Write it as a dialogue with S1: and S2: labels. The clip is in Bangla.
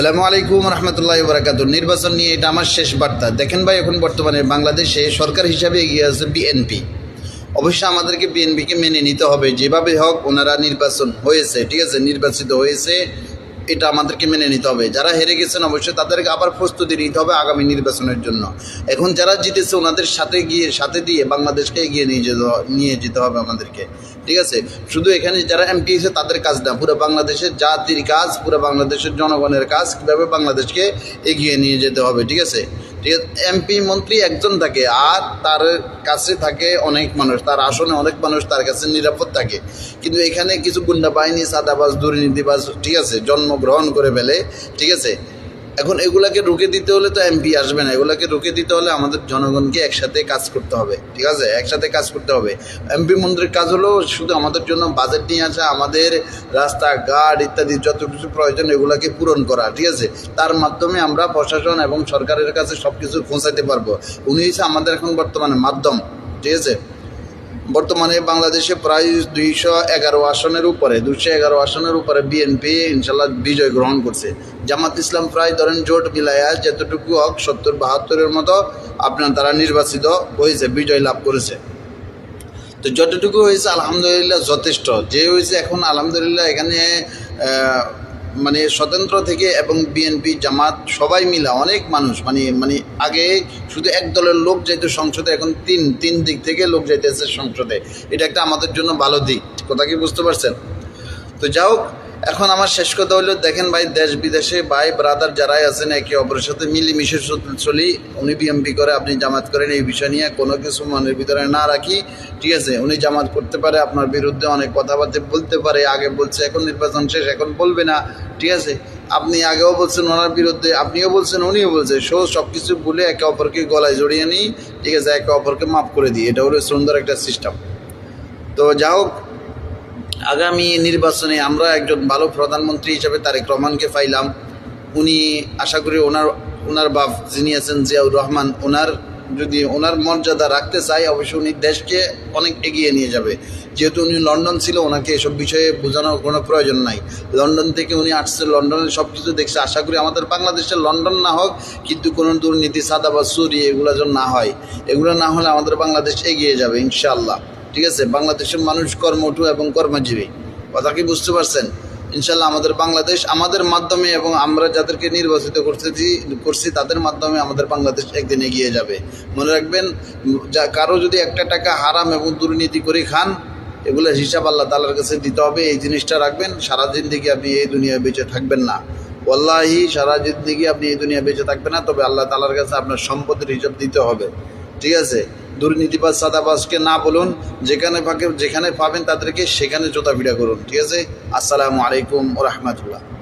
S1: সালামু আলাইকুম রহমতুল্লাহ বরাকাত নির্বাচন নিয়ে এটা আমার শেষ বার্তা। দেখেন ভাই, এখন বর্তমানে বাংলাদেশে সরকার হিসাবে এগিয়ে আছে বিএনপি। অবশ্যই আমাদেরকে বিএনপিকে মেনে নিতে হবে। যেভাবে হোক ওনারা নির্বাচন হয়েছে, ঠিক আছে, নির্বাচিত হয়েছে। এটা আমাদেরকে মেনে নিতে হবে। যারা হেরে গেছেন অবশ্যই তাদেরকে আবার প্রস্তুতি নিতে হবে আগামী নির্বাচনের জন্য। এখন যারা জিতেছে ওনাদের সাথে গিয়ে, সাথে দিয়ে বাংলাদেশকে এগিয়ে নিয়ে যেতে নিয়ে যেতে হবে আমাদেরকে। ঠিক আছে? শুধু এখানে যারা এমপি হয়েছে তাদের কাজ না, পুরো বাংলাদেশের জাতির কাজ, পুরো বাংলাদেশের জনগণের কাজ, কীভাবে বাংলাদেশকে এগিয়ে নিয়ে যেতে হবে। ঠিক আছে? ঠিক আছে এমপি মন্ত্রী একজন থাকে, আর তার কাছে থাকে অনেক মানুষ, তার আসনে অনেক মানুষ তার কাছে নিরাপদ থাকে। কিন্তু এখানে কিছু গুন্ডা বাহিনী সাদাবাজ দুর্নীতিবাজ, ঠিক আছে, জন্মগ্রহণ করে ফেলে, ঠিক আছে এখন এগুলাকে রুখে দিতে হলে তো এমপি আসবে না। এগুলাকে রুখে দিতে হলে আমাদের জনগণকে একসাথে কাজ করতে হবে, ঠিক আছে? একসাথে কাজ করতে হবে। এমপি মন্ত্রীর কাজ হলো শুধু আমাদের জন্য বাজেট নিয়ে আসা, আমাদের রাস্তাঘাট ইত্যাদি যত কিছু প্রয়োজন এগুলাকে পূরণ করা, ঠিক আছে? তার মাধ্যমে আমরা প্রশাসন এবং সরকারের কাছে সব কিছু পৌঁছাতে পারব। উনি হচ্ছে আমাদের এখন বর্তমানে মাধ্যম, ঠিক আছে? বর্তমানে বাংলাদেশে প্রায় দুইশো এগারো আসনের উপরে, দুইশো এগারো আসনের উপরে বিএনপি ইনশাল্লাহ বিজয় গ্রহণ করছে। জামাত ইসলাম প্রায় ধরেন জোট মিলাইয়া যতটুকু হোক সত্তর বাহাত্তরের মতো আপনার তারা নির্বাচিত হয়েছে, বিজয় লাভ করেছে। তো যতটুকু হয়েছে, আলহামদুলিল্লাহ যথেষ্ট। যে হয়েছে এখন, আলহামদুলিল্লাহ এখানে মানে স্বতন্ত্র থেকে এবং বিএনপি জামাত, সবাই মিলা, অনেক মানুষ মানে মানে আগে শুধু এক দলের লোক যাইতো সংসদে, এখন তিন তিন দিক থেকে লোক যাইতেছে সংসদে। এটা একটা আমাদের জন্য ভালো দিক। কথা কি বুঝতে পারছেন? তো যাও এখন আমার শেষ কথা হলো, দেখেন ভাই, দেশ বিদেশে ভাই ব্রাদার যারাই আছেন, একে অপরের সাথে মিলেমিশে চল- উনি বিএমপি করে, আপনি জামাত করেন, এই বিষয় নিয়ে কোনো কিছু মনের ভিতরে না রাখি। ঠিক আছে, উনি জামাত করতে পারে, আপনার বিরুদ্ধে অনেক কথাবার্তা বলতে পারে, আগে বলছে, এখন নির্বাচন শেষ, এখন বলবে না। ঠিক আছে, আপনি আগেও বলছেন ওনার বিরুদ্ধে, আপনিও বলছেন, উনিও বলছে। সো সব কিছু বলে একে অপরকে গলায় জড়িয়ে নিই। ঠিক আছে, একে অপরকে মাফ করে দিই। এটা হলো সুন্দর একটা সিস্টেম তো যা হোক আগামী নির্বাচনে আমরা একজন ভালো প্রধানমন্ত্রী হিসেবে তারেক রহমানকে পাইলাম। উনি আশা করি ওনার ওনার বাপ যিনি আছেন জিয়াউর রহমান, ওনার যদি ওনার মর্যাদা রাখতে চাই অবশ্যই উনি দেশকে অনেক এগিয়ে নিয়ে যাবে। যেহেতু উনি লন্ডন ছিল, ওনাকে এসব বিষয়ে বোঝানোর কোনো প্রয়োজন নাই। লন্ডন থেকে উনি আসছে, লন্ডনের সব কিছু দেখছে। আশা করি আমাদের বাংলাদেশে লন্ডন না হোক, কিন্তু কোনো দুর্নীতি সাদা বা চুরি, এগুলো যেন না হয়। এগুলো না হলে আমাদের বাংলাদেশ এগিয়ে যাবে, ইনশাআল্লাহ। ঠিক আছে? বাংলাদেশের মানুষ কর্মঠু এবং কর্মজীবী। কথা কি বুঝতে পারছেন? ইনশাল্লাহ আমাদের বাংলাদেশ আমাদের মাধ্যমে এবং আমরা যাদেরকে নির্বাচিত করতেছি, করছি, তাদের মাধ্যমে আমাদের বাংলাদেশ একদিন এগিয়ে যাবে। মনে রাখবেন, যা কারও যদি একটা টাকা হারাম এবং দুর্নীতি করে খান এগুলোর হিসাব আল্লাহ তালার কাছে দিতে হবে। এই জিনিসটা রাখবেন, সারা জিন্দিগি আপনি এই দুনিয়ায় বেঁচে থাকবেন না। ওয়াল্লাহি, সারা জিন্দিগি আপনি এই দুনিয়া বেঁচে থাকবেন না, তবে আল্লাহ তালার কাছে আপনার সম্পদের হিসাব দিতে হবে। ঠিক আছে? দুর্নীতিবাজ, সাদাবাজকে না বলুন, যেখানে ফাঁকে, যেখানে পাবেন তাদেরকে সেখানে জোতা ভিড়া করুন, ঠিক আছে? আসসালামু আলাইকুম রহমতুল্লাহ।